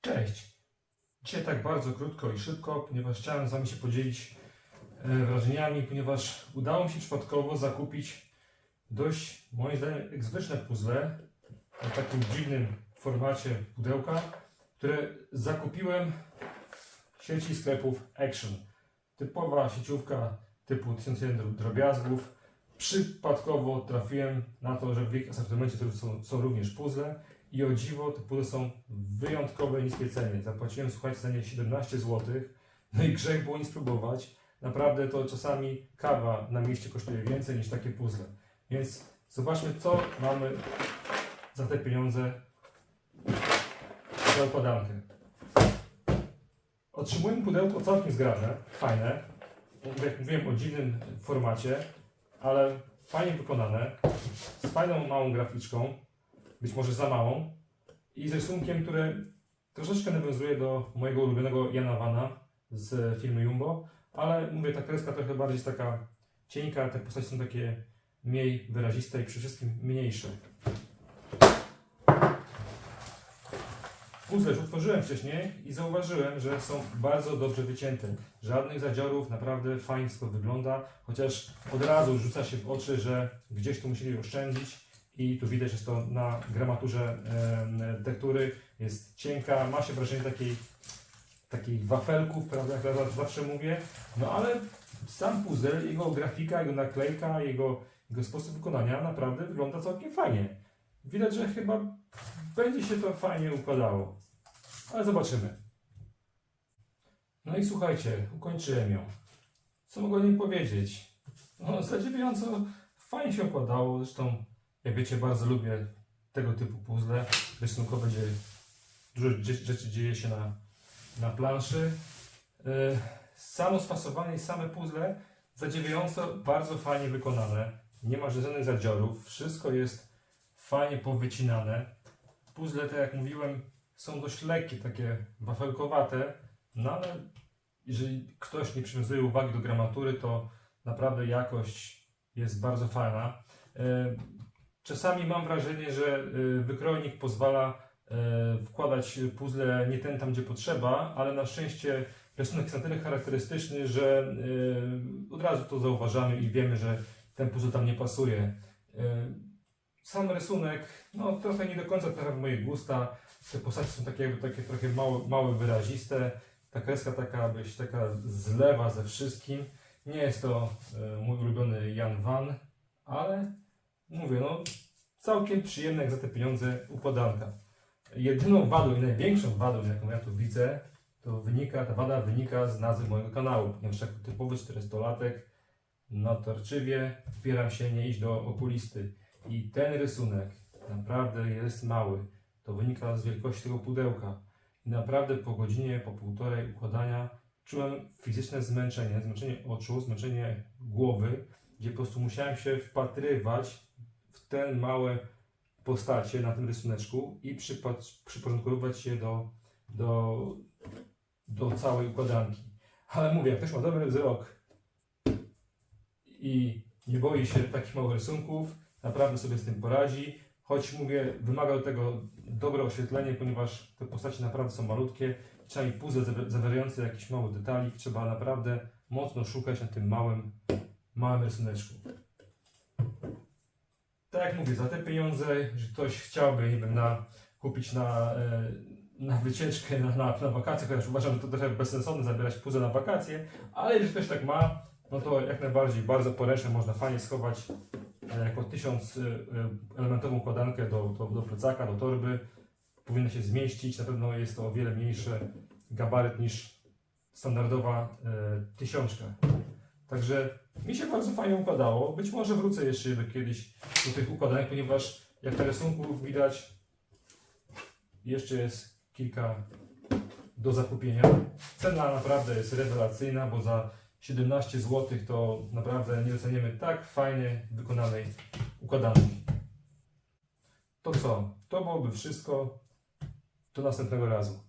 Cześć! Dzisiaj tak bardzo krótko i szybko, ponieważ chciałem z Wami się podzielić e, wrażeniami, ponieważ udało mi się przypadkowo zakupić dość, moim zdaniem, egzotyczne puzzle w takim dziwnym formacie pudełka, które zakupiłem w sieci sklepów Action. Typowa sieciówka typu 1001 drobiazgów. Przypadkowo trafiłem na to, że w ich asortymencie są, są również puzzle i o dziwo te puzzle są wyjątkowe niskie ceny. Zapłaciłem, słuchajcie, za nie 17 zł. No i grzech było nie spróbować. Naprawdę to czasami kawa na mieście kosztuje więcej niż takie puzzle. Więc zobaczmy, co mamy za te pieniądze za układankę. Otrzymujemy pudełko całkiem zgrabne, fajne. Jak mówiłem o dziwnym formacie, ale fajnie wykonane, z fajną małą graficzką, być może za małą, i z rysunkiem, który troszeczkę nawiązuje do mojego ulubionego Jana Wana z filmu Jumbo, ale mówię, ta kreska trochę bardziej jest taka cienka, te postacie są takie mniej wyraziste i przede wszystkim mniejsze. Puzzle już otworzyłem wcześniej i zauważyłem, że są bardzo dobrze wycięte. Żadnych zadziorów, naprawdę fajnie to wygląda, chociaż od razu rzuca się w oczy, że gdzieś tu musieli oszczędzić i tu widać, że jest to na gramaturze tektury, jest cienka, ma się wrażenie takiej, takich wafelków, prawda, jak ja zawsze mówię, no ale sam puzzle, jego grafika, jego naklejka, jego, jego sposób wykonania naprawdę wygląda całkiem fajnie. Widać, że chyba będzie się to fajnie układało. Ale zobaczymy. No i słuchajcie, ukończyłem ją. Co mogę o powiedzieć? No, zadziwiająco fajnie się układało. Zresztą, jak wiecie, bardzo lubię tego typu puzzle. Rysunkowe, gdzie dużo rzeczy dzieje się na, na planszy. Yy, samo spasowanie i same puzzle zadziwiająco bardzo fajnie wykonane. Nie ma żadnych zadziorów. Wszystko jest fajnie powycinane. Puzzle, tak jak mówiłem, są dość lekkie, takie wafelkowate, no ale jeżeli ktoś nie przywiązuje uwagi do gramatury, to naprawdę jakość jest bardzo fajna. Czasami mam wrażenie, że e, wykrojnik pozwala e, wkładać puzzle nie ten tam, gdzie potrzeba, ale na szczęście rysunek jest na tyle charakterystyczny, że e, od razu to zauważamy i wiemy, że ten puzzle tam nie pasuje. Sam rysunek, no trochę nie do końca trafia w moje gusta. Te postacie są takie jakby takie trochę małe, małe wyraziste. Ta kreska taka byś taka zlewa ze wszystkim. Nie jest to mój ulubiony Jan Van, ale mówię, no całkiem przyjemna jak za te pieniądze układanka. Jedyną wadą i największą wadą, jaką ja tu widzę, to wynika, ta wada wynika z nazwy mojego kanału, ponieważ jako typowy 400-latek natarczywie upieram się nie iść do okulisty. I ten rysunek naprawdę jest mały. To wynika z wielkości tego pudełka. I naprawdę po godzinie, po półtorej układania czułem fizyczne zmęczenie, zmęczenie oczu, zmęczenie głowy, gdzie po prostu musiałem się wpatrywać te małe postacie na tym rysuneczku i przyporządkowywać się do, do, do całej układanki. Ale mówię, jak ktoś ma dobry wzrok i nie boi się takich małych rysunków, naprawdę sobie z tym poradzi. Choć mówię, wymaga do tego dobre oświetlenie, ponieważ te postacie naprawdę są malutkie. Trzeba mi puzzle zawi- zawierające jakiś mały detalik. Trzeba naprawdę mocno szukać na tym małym, małym rysuneczku. Tak jak mówię, za te pieniądze, że ktoś chciałby, nie wiem, na, kupić na, e, na wycieczkę, na, na, na wakacje, chociaż uważam, że to trochę bezsensowne zabierać puzzle na wakacje, ale jeżeli ktoś tak ma, no to jak najbardziej bardzo poręczne, można fajnie schować e, jako tysiąc e, elementową układankę do, do, do plecaka, do torby. Powinno się zmieścić, na pewno jest to o wiele mniejszy gabaryt niż standardowa tysiączka. Także mi się bardzo fajnie układało. Być może wrócę jeszcze kiedyś do tych układanek, ponieważ jak na rysunku widać, jeszcze jest kilka do zakupienia. Cena naprawdę jest rewelacyjna, bo za 17 zł to naprawdę nie doceniemy tak fajnie wykonanej układanki. To co? To byłoby wszystko. Do następnego razu.